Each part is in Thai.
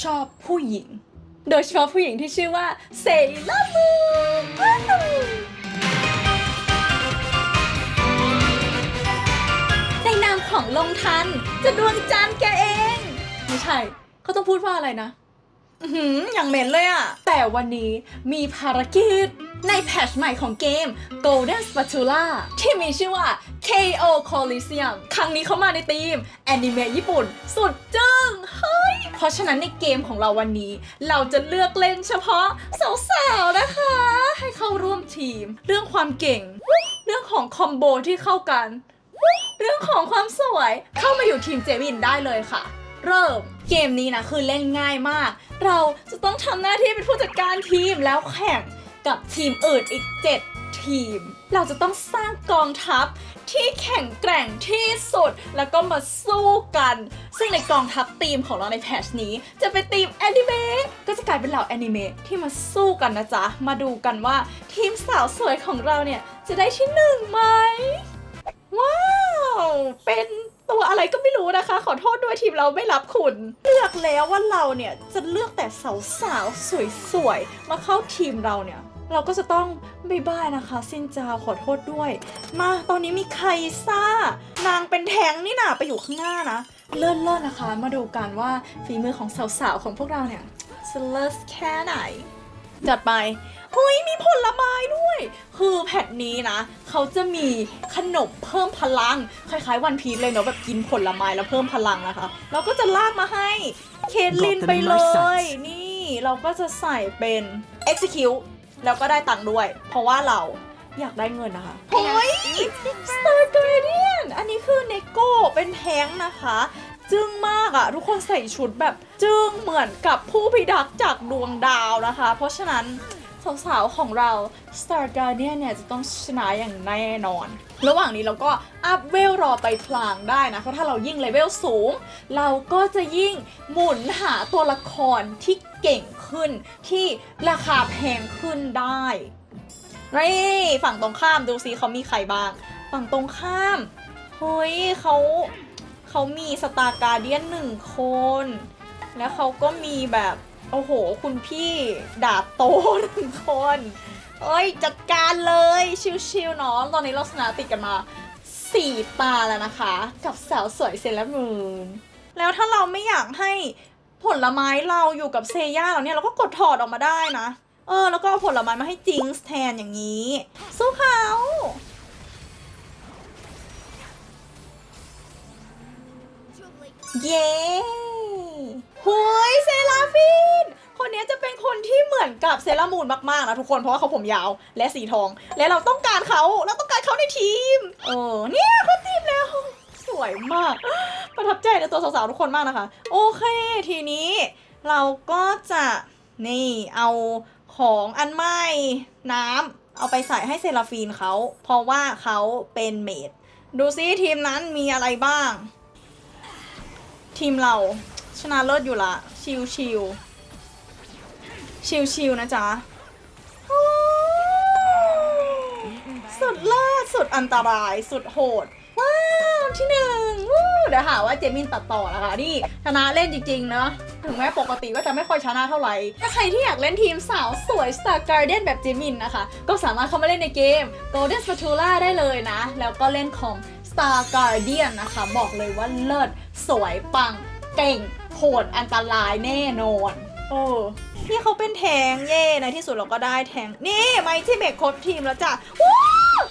ชอบผู้หญิง โดยเฉพาะผู้หญิงที่ชื่อว่าเซเลอร์มูนในนามของลงทันจะดวงจันทร์แกเอง ไม่ใช่ เขาต้องพูดว่าอะไรนะ อือหืออย่างเหม็นเลยอะแต่วันนี้มีภารกิจ ในแพทช์ใหม่ของเกม Golden Spatula ที่มีชื่อว่า KO Coliseum ครั้งนี้เขามาในธีมแอนิเมะญี่ปุ่น สุดจึง้งเฮ้ย เพราะฉะนั้นในเกมของเราวันนี้ เราจะเลือกเล่นเฉพาะสาวๆนะคะ ให้เข้าร่วมทีม เรื่องความเก่ง เรื่องของคอมโบที่เข้ากัน เรื่องของความสวยเข้ามาอยู่ทีมเจวินได้เลยค่ะ เริ่ม เกมนี้นะคือเล่นง่ายมาก เราจะต้องทำหน้าที่เป็นผู้จัดการทีมแล้วแข่งกับทีมอื่นอีก 7 ทีม เราจะต้องสร้างกองทัพที่แข็งแกร่งที่สุด แล้วก็มาสู้กัน ซึ่งในกองทัพทีมของเราในแพทชนี้ จะเป็นทีมแอนิเมะก็จะกลายเป็นเหล่าแอนิเมะที่มาสู้กันนะจ๊ะ มาดูกันว่าทีมสาวสวยของเราเนี่ย จะได้ที่หนึ่งไหม ว้าว เป็น ตัวอะไรก็ไม่รู้นะคะ ขอโทษด้วยทีมเราไม่รับคุณ เลือกแล้วว่าเราเนี่ยจะเลือกแต่สาวๆสวยๆมาเข้าทีมเราเนี่ย เราก็จะต้องบายบายนะคะสินจาวขอโทษด้วย มาตอนนี้มีใครซ่านางเป็นแทงนี่นาไปอยู่ข้างหน้านะ เลื่นๆนะคะ มาดูกันว่าฝีมือของสาวๆของพวกเราเนี่ยจะเลิศแค่ไหน จัดไปเฮ้ยมีผ คือแพทนี้นะ เขาจะมีขนมเพิ่มพลัง คล้ายๆวันพีชเลยเนาะแบบกินผลไม้แล้วเพิ่มพลังนะคะเราก็จะลากมาให้เคทลินไปเลย นี่เราก็จะใส่เป็น execute แล้วก็ได้ตังค์ด้วย เพราะว่าเราอยากได้เงินนะคะเฮ้ย Star Guardian อันนี้คือเนโก้เป็นแท้งนะคะ จึ้งมากอะทุกคนใส่ชุดแบบ จึ้งเหมือนกับผู้พิทักษ์จากดวงดาวนะคะ เพราะฉะนั้น สาวๆของเรา Star Guardian เนี่ยจะต้องชนะอย่างแน่นอน ระหว่างนี้เราก็อัพเวลรอไปพลางได้นะ เพราะถ้าเรายิ่งเลเวลสูง เราก็จะยิ่งหมุนหาตัวละครที่เก่งขึ้นที่ราคาแพงขึ้นได้นี่ฝั่งตรงข้ามดูซิเขามีใครบ้าง ฝั่งตรงข้าม เฮ้ยเขาเขามีสตาร์การเดียนหนึ่งคน แล้วเขาก็มีแบบ โอ้โห คุณพี่ดาบโตหนึ่งคน เอ้ย จัดการเลย ชิวๆเนาะตอนนี้เราชนะติดกันมาสี่ตาแล้วนะคะ กับสาวสวยเซเลบมูนแล้วถ้าเราไม่อยากให้ผลไม้เราอยู่กับเซย่าเราเนี่ย เราก็กดถอดออกมาได้นะ เออ แล้วก็เอาผลไม้มาให้จิงส์แทนอย่างนี้ สู้เขาเย้ คนที่เหมือนกับเซรามูนมากๆนะทุกคนเพราะว่าเขาผมยาวและสีทอง และเราต้องการเขาเราต้องการเขาในทีมเออเนี่ยเขาทีมแล้วสวยมาก ประทับใจในตัวสาวๆทุกคนมากนะคะ โอเคทีนี้เราก็จะนี่เอาของอันใหม่น้ำเอาไปใส่ให้เซราฟีนเขา เพราะว่าเขาเป็นเมดดูซิทีมนั้นมีอะไรบ้าง ทีมเราชนะเลิศอยู่ละ ชิวชิว ชิวชิวๆนะจ๊ะโอ้สุดเลิศสุดอันตรายสุดโหด ว้าวที่หนึ่งวู้เดี๋ยวหาว่าเจมินตัดต่อนะคะนี่ชนะเล่นจริงๆนะถึงแม้ปกติก็จะไม่ค่อยชนะเท่าไหร่ถ้าใครที่อยากเล่นทีมสาวสวย Star Garden แบบเจมินนะคะ ก็สามารถเข้ามาเล่นในเกม Golden Spatula ได้เลยนะ แล้วก็เล่นของ Star Guardian นะคะ บอกเลยว่าเลิศสวยปังเก่งโหดอันตรายแน่นอน โอ้ นี่เขาเป็นแทงเย่ในที่สุดเราก็ได้แทงนี่ไมที่เบกครบทีมแล้วจ้ะว้าว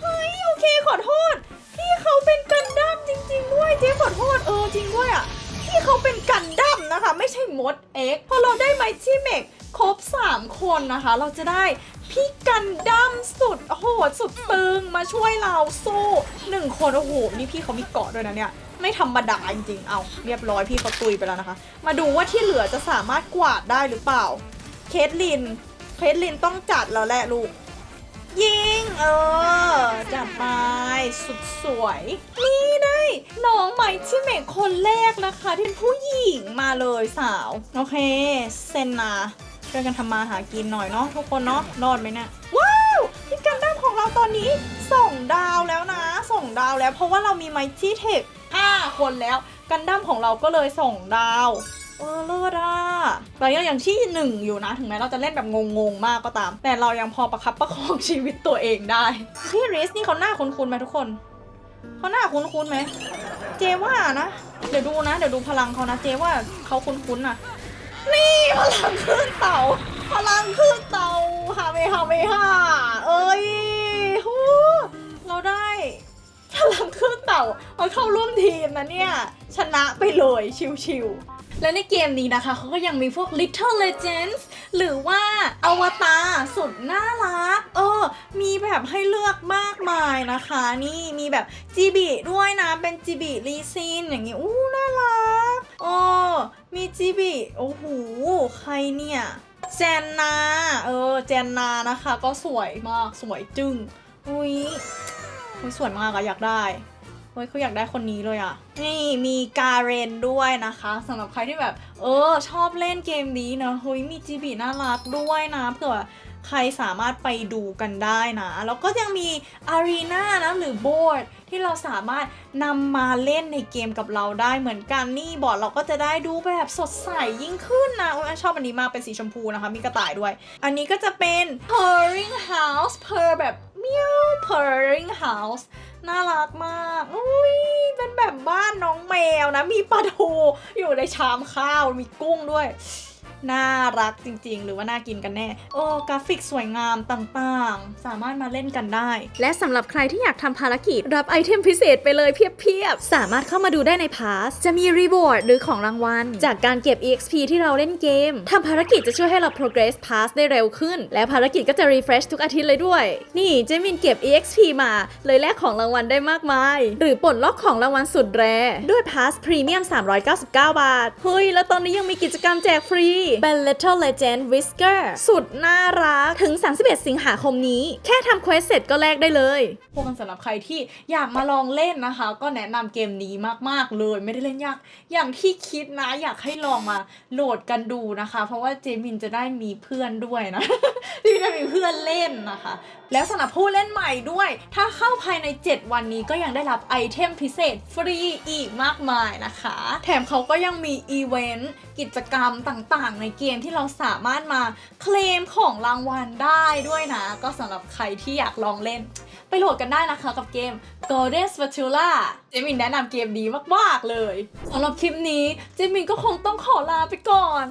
เฮ้ยโอเคขอโทษ พี่เขาเป็นกันดั้มจริง ๆ ด้วยเจ๊ขอโทษเออจริงด้วยอะพี่เขาเป็นกันดั้มนะคะ ไม่ใช่มดเอ็กพอเราได้ไมที่เมกครบ 3 คนนะคะ เราจะได้พี่กันดั้มสุดโหดสุดตึงมาช่วยเราสู้หนึ่งคนโอ้โหนี่พี่เขามีเกาะด้วยนะเนี่ย ไม่ธรรมดาจริงๆ เอาเรียบร้อยพี่เขาตุยไปแล้วนะคะ มาดูว่าที่เหลือจะสามารถกวาดได้หรือเปล่า เคทลิน เคทลินต้องจัดแล้วแหละลูก ยิง เออ จัดไป สุดสวย นี่ได้ น้องใหม่ที่เมกคนแรกนะคะ ที่เป็นผู้หญิงมาเลยสาว โอเค เซนนาช่วยกันทำมาหากินหน่อยเนาะทุกคนเนาะรอดไหมเนี่ยว้าวพี่กันดั้มของเราตอนนี้ส่งดาวแล้วนะส่งดาวแล้วเพราะว่าเรามีไมที่เทค 5 คนแล้ว กันดั้มของเราก็เลยส่งดาวเออเลิศอะเรายังอย่างที่หนึ่งอยู่นะ ถึงแม้เราจะเล่นแบบงงๆ มากก็ตาม แต่เรายังพอประคับประคองชีวิตตัวเองได้ พี่ริสนี่เขาหน้าคุ้นๆไหมทุกคน เขาหน้าคุ้นๆไหม เจว่านะ เดี๋ยวดูนะ เดี๋ยวดูพลังเขานะ เจว่าเขาคุ้นๆนะนี่พลังขึ้นเต่า พลังขึ้นเต่าฮาเมฮาเมฮาเอ้ยฮู้เราได้ พลังขึ้นเต่าเอาเข้าร่วมทีมนะเนี่ย ชนะไปเลยชิวๆ และในเกมนี้นะคะเขาก็ยังมีพวก Little Legends หรือว่าอวตารสุดน่ารัก เออ มีแบบให้เลือกมากมายนะคะ นี่มีแบบจีบีด้วยนะ เป็นจีบีรีซินอย่างงี้อู้น่ารักโอ้มีจีบีโอ้โหใครเนี่ยแจนนา เออแจนนานะคะ ก็สวยมากสวยจึง้งอุ้ย ยสวยมากอะอยากได้เฮ้ยเขาอยากได้คนนี้เลยอะนี่มีการเรนด้วยนะคะสำหรับใครที่แบบ เออ ชอบเล่นเกมนี้นะเฮ้ยมีจีบีน่ารักด้วยนะเผื่อ ใครสามารถไปดูกันได้นะ แล้วก็ยังมีอารีนานะหรือบอร์ดที่เราสามารถนำมาเล่นในเกมกับเราได้เหมือนกันนี่บอร์ดเราก็จะได้ดูแบบสดใสยิ่งขึ้นนะโอ้ยชอบอันนี้มากเป็นสีชมพูนะคะ มีกระต่ายด้วย อันนี้ก็จะเป็น purring house purr แบบเมียว purring house น่ารักมากอุ้ยเป็นแบบบ้านน้องแมวนะ มีปลาทูอยู่ในชามข้าว มีกุ้งด้วย น่ารักจริง ๆ หรือว่าน่ากินกันแน่ โอ้กราฟิกสวยงามต่างๆ สามารถมาเล่นกันได้ และสำหรับใครที่อยากทำภารกิจ รับไอเทมพิเศษไปเลยเพียบๆ สามารถเข้ามาดูได้ในพาส จะมีรีวอร์ดหรือของรางวัล จากการเก็บ EXP ที่เราเล่นเกมทำภารกิจจะช่วยให้เรา progress pass ได้เร็วขึ้น และภารกิจก็จะ refresh ทุกอาทิตย์เลยด้วย นี่เจมินเก็บ EXP มาเลยแลกของรางวัลได้มากมาย หรือปลดล็อกของรางวัลสุดแรด้วย pass premium 399 บาทเฮ้ยแล้วตอนนี้ยังมีกิจกรรมแจกฟรี Battle Legend Whisker สุดน่ารัก ถึง 31 สิงหาคมนี้ แค่ทำเควสเสร็จก็แลกได้เลยพวกกันสำหรับใครที่อยากมาลองเล่นนะคะ ก็แนะนำเกมนี้มากๆเลย ไม่ได้เล่นยาก อย่างที่คิดนะ อยากให้ลองมาโหลดกันดูนะคะ เพราะว่าเจมินจะได้มีเพื่อนด้วยนะที่จะมีเพื่อนเล่นนะคะ แล้วสำหรับผู้เล่นใหม่ด้วย ถ้าเข้าภายใน 7 วันนี้ก็ยังได้รับไอเทมพิเศษฟรีอีกมากมายนะคะ แถมเขาก็ยังมีอีเวนต์ กิจกรรมต่างๆ ในเกมที่เราสามารถมาเคลมของรางวัลได้ด้วยนะ ก็สำหรับใครที่อยากลองเล่น ไปโหลดกันได้นะคะกับเกม Golden Spatula เจมินแนะนำเกมนี้มากๆเลยสำหรับคลิปนี้เจมินก็คงต้องขอลาไปก่อน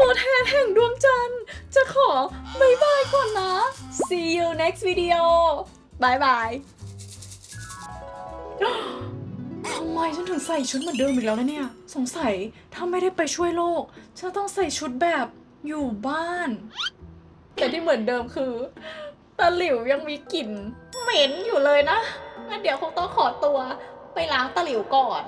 ตัวแทนแห่งดวงจันทร์ จะขอบายบายก่อนนะ see you next video บายบาย ไมฉันถึงใส่ชุดเหมือนเดิมอีกแล้วนะเนี่ย สงสัยถ้าไม่ได้ไปช่วยโลก ฉันต้องใส่ชุดแบบอยู่บ้าน แต่ที่เหมือนเดิมคือตะหลิวยังมีกลิ่นเหม็นอยู่เลยนะงั้นเดี๋ยวคงต้องขอตัวไปล้างตะหลิวก่อน